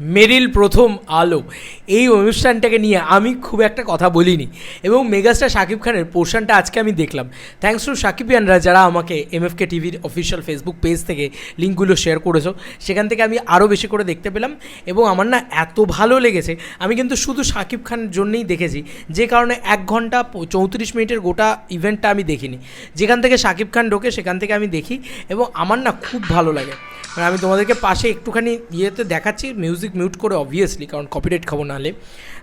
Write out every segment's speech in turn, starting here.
মেরিল প্রথম আলো। এই অনুষ্ঠানটাকে নিয়ে আমি খুব একটা কথা বলিনি। এবং মেগাস্টার শাকিব খানের পোর্শনটা আজকে আমি দেখলাম। থ্যাংকস টু সাকিবিয়ানরা যারা আমাকে এমএফকে টিভির অফিসিয়াল ফেসবুক পেজ থেকে লিঙ্কগুলো শেয়ার করেছ, সেখান থেকে আমি আরও বেশি করে দেখতে পেলাম। এবং আমার না এত ভালো লেগেছে, আমি কিন্তু শুধু শাকিব খানের জন্যেই দেখেছি, যে কারণে এক ঘণ্টা চৌত্রিশ মিনিটের গোটা ইভেন্টটা আমি দেখিনি। যেখান থেকে শাকিব খান ঢোকে, সেখান থেকে আমি দেখি। এবং আমার না খুব ভালো লাগে। মানে আমি তোমাদেরকে পাশে একটুখানি ইয়েতে দেখাচ্ছি মিউজিক মিউট করে অবভিয়াসলি কারণ কপিরাইট খাব নাহলে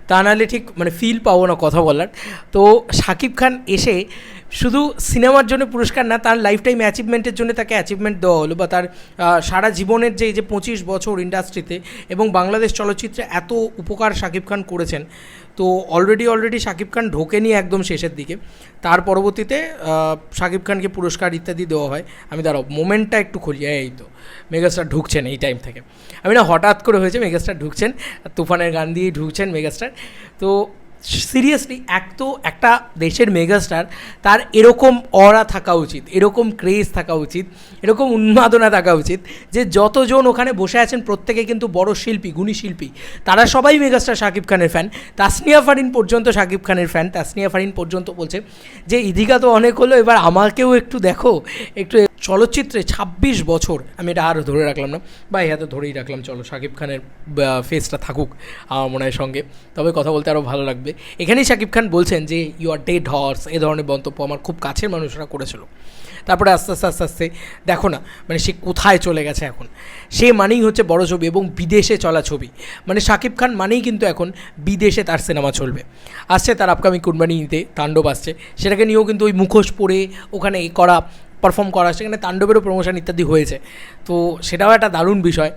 তা নাহলে ঠিক মানে ফিল পাবো না কথা বলার। তো শাকিব খান এসে শুধু সিনেমার জন্য পুরস্কার না, তার লাইফ টাইম অ্যাচিভমেন্টের জন্য তাকে অ্যাচিভমেন্ট দেওয়া হলো বা তার সারা জীবনের যে, এই যে পঁচিশ বছর ইন্ডাস্ট্রিতে এবং বাংলাদেশ চলচ্চিত্রে এত উপকার শাকিব খান করেছেন। তো অলরেডি অলরেডি শাকিব খান ঢোকেনি একদম শেষের দিকে। তার পরবর্তীতে শাকিব খানকে পুরস্কার ইত্যাদি দেওয়া হয়। আমি দাঁড়াও মোমেন্টটা একটু খুলি। এই তো মেগাস্টার ঢুকছেন এই টাইম থেকে। আমি না হঠাৎ করে হয়েছে মেগাস্টার ঢুকছেন, তুফানের গান দিয়েই ঢুকছেন মেগাস্টার তো সিরিয়াসলি এক তো একটা দেশের মেগাস্টার তার এরকম অরা থাকা উচিত, এরকম ক্রেজ থাকা উচিত, এরকম উন্মাদনা থাকা উচিত, যে যতজন ওখানে বসে আছেন প্রত্যেকে কিন্তু বড় শিল্পী, গুণী শিল্পী, তারা সবাই মেগাস্টার শাকিব খানের ফ্যান তাসনিয়া ফারিন পর্যন্ত শাকিব খানের ফ্যান তাসনিয়া ফারিন পর্যন্ত বলছে যে, ইদিকা তো অনেক হলো, এবার আমাকেও একটু দেখো, একটু চলচ্চিত্রে ছাব্বিশ বছর, আমি এটা আরও ধরে রাখলাম না, বা এই হাতে ধরেই রাখলাম, চলো, শাকিব খানের ফেসটা থাকুক আমার মনে হয় সঙ্গে, তবে কথা বলতে আরও ভালো লাগবে। এখানেই শাকিব খান বলছেন যে ইউ আর ডেড হর্স এ ধরনের মন্তব্য আমার খুব কাছের মানুষরা করেছিল। তারপরে আস্তে আস্তে আস্তে আস্তে, দেখো না মানে সে কোথায় চলে গেছে এখন? সে মানেই হচ্ছে বড় ছবি এবং বিদেশে চলা ছবি। মানে শাকিব খান মানেই কিন্তু এখন বিদেশে তার সিনেমা চলবে। আসছে তার আপকামিং কুরবানি তাণ্ডব আসছে। সেটাকে নিয়েও কিন্তু ওই মুখোশ পরে ওখানে করা পারফর্ম করা, সেখানে তাণ্ডবেরও প্রমোশন ইত্যাদি হয়েছে। তো সেটাও একটা দারুণ বিষয়।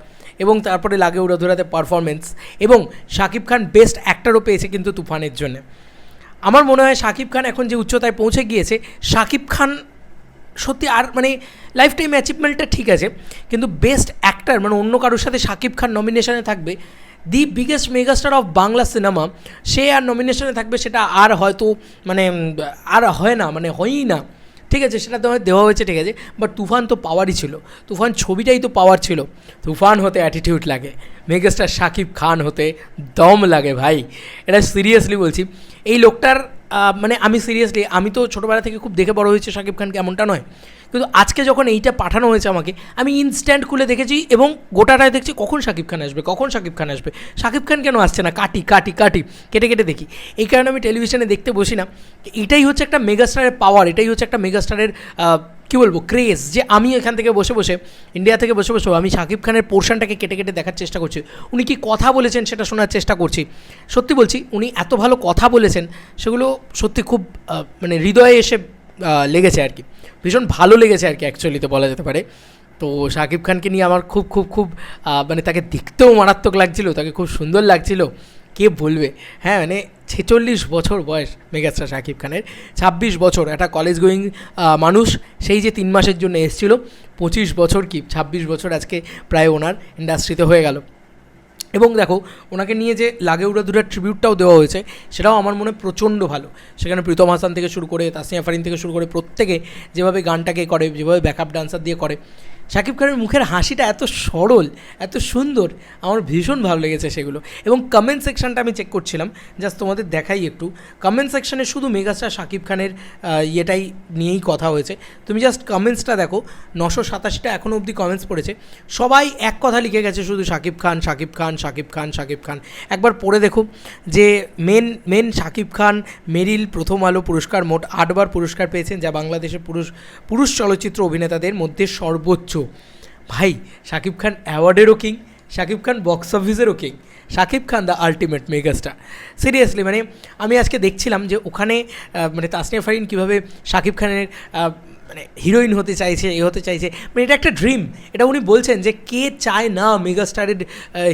এবং তারপরে লাগে উড়াধুরাতে পারফরমেন্স এবং শাকিব খান বেস্ট অ্যাক্টারও পেয়েছে কিন্তু তুফানের জন্য। আমার মনে হয় শাকিব খান এখন যে উচ্চতায় পৌঁছে গিয়েছে, শাকিব খান সত্যি আর মানে লাইফ টাইম অ্যাচিভমেন্টটা ঠিক আছে, কিন্তু বেস্ট অ্যাক্টার মানে অন্য কারোর সাথে শাকিব খান নমিনেশনে থাকবে the biggest megastar of Bangla cinema সে আর নমিনেশনে থাকবে সেটা আর হয়তো মানে আর হয় না মানে হয়ই না। ঠিক আছে, সেটা তো দেওয়া হয়েছে, ঠিক আছে বাট তুফান তো পাওয়ারই ছিল। তুফান ছবিটাই তো পাওয়ার ছিল। তুফান হতে অ্যাটিটিউড লাগে। মেগাস্টার সাকিব খান হতে দম লাগে ভাই। এটা সিরিয়াসলি বলছি। এই লোকটার মানে আমি সিরিয়াসলি আমি তো ছোটোবেলা থেকে খুব দেখে বড় হয়েছে শাকিব খানকে, এমনটা নয়। কিন্তু আজকে যখন এইটা পাঠানো হয়েছে আমাকে, আমি ইনস্ট্যান্ট খুলে দেখেছি এবং গোটাটায় দেখছি কখন শাকিব খান আসবে, কখন শাকিব খান আসবে। শাকিব খান কেন আসছে না? কাটি কাটি কাটি, কেটে কেটে দেখি। এই কারণে আমি টেলিভিশনে দেখতে বসি না। এটাই হচ্ছে একটা মেগাস্টারের পাওয়ার এটাই হচ্ছে একটা মেগাস্টারের কী বলব ক্রেজ যে আমি এখান থেকে বসে বসে ইন্ডিয়া থেকে বসে বসে আমি শাকিব খানের পোর্শনটাকে কেটে কেটে দেখার চেষ্টা করছি। উনি কি কথা বলেছেন সেটা শোনার চেষ্টা করছি। সত্যি বলছি, উনি এত ভালো কথা বলেছেন, সেগুলো সত্যি খুব মানে হৃদয়ে এসে লেগেছে আর কি। ভীষণ ভালো লেগেছে আর কি অ্যাকচুয়ালিতে বলা যেতে পারে। তো শাকিব খানকে নিয়ে আমার খুব খুব খুব মানে তাকে দেখতেও মারাত্মক লাগছিল, তাকে খুব সুন্দর লাগছিল। কে বলবে হ্যাঁ মানে ছেচল্লিশ বছর বয়স মেগাস্টার শাকিব খানের। ছাব্বিশ বছর একটা কলেজ গোয়িং মানুষ, সেই যে তিন মাসের জন্য এসেছিল, পঁচিশ বছর কি? ছাব্বিশ বছর আজকে প্রায় ওনার ইন্ডাস্ট্রিতে হয়ে গেল। এবং দেখো, ওনাকে নিয়ে যে লাগে উড়া দুটার ট্রিবিউটটাও দেওয়া হয়েছে, সেটাও আমার মনে প্রচণ্ড ভালো। সেখানে প্রীতম হাসান থেকে শুরু করে তাসিয়া ফারিন থেকে শুরু করে প্রত্যেকে যেভাবে গানটাকে করে, যেভাবে ব্যাকআপ ডান্সার দিয়ে করে শাকিব খানের মুখের হাসিটা এত সরল, এত সুন্দর, আমার ভীষণ ভালো লেগেছে সেগুলো। এবং কমেন্ট সেকশনটা আমি চেক করছিলাম জাস্ট তোমাদের দেখাই একটু। কমেন্ট সেকশানে শুধু মেগাস্টার শাকিব খানের ইয়েটাই নিয়েই কথা হয়েছে। তুমি জাস্ট কমেন্টসটা দেখো, নশো সাতাশিটা এখনও অবধি কমেন্টস পড়েছে। সবাই এক কথা লিখে গেছে শুধু শাকিব খান শাকিব খান শাকিব খান শাকিব খান। একবার পড়ে দেখো যে মেন মেন শাকিব খান, মেরিল প্রথম আলো পুরস্কার মোট আটবার পুরস্কার পেয়েছেন, যা বাংলাদেশের পুরুষ পুরুষ চলচ্চিত্র অভিনেতাদের মধ্যে সর্বোচ্চ। ভাই, শাকিব খান অ্যাওয়ার্ডেরও king Shakib Khan box অফিসেরও king Shakib Khan the ultimate megastar seriously মানে আমি আজকে দেখছিলাম যে ওখানে মানে তাসনিয়া ফারিন কীভাবে শাকিব খানের মানে হিরোইন হতে চাইছে, এ হতে চাইছে মানে এটা একটা ড্রিম এটা উনি বলছেন যে কে চায় না মেগাস্টারের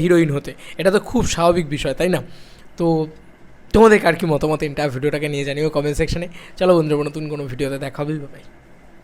হিরোইন হতে। এটা তো খুব স্বাভাবিক বিষয়, তাই না? তো তোমাদের আর কি মতামত? এন্টার ভিডিওটাকে নিয়ে জানিও কমেন্ট সেকশনে চলো বন্ধুরা, নতুন কোনো ভিডিওতে দেখা বাই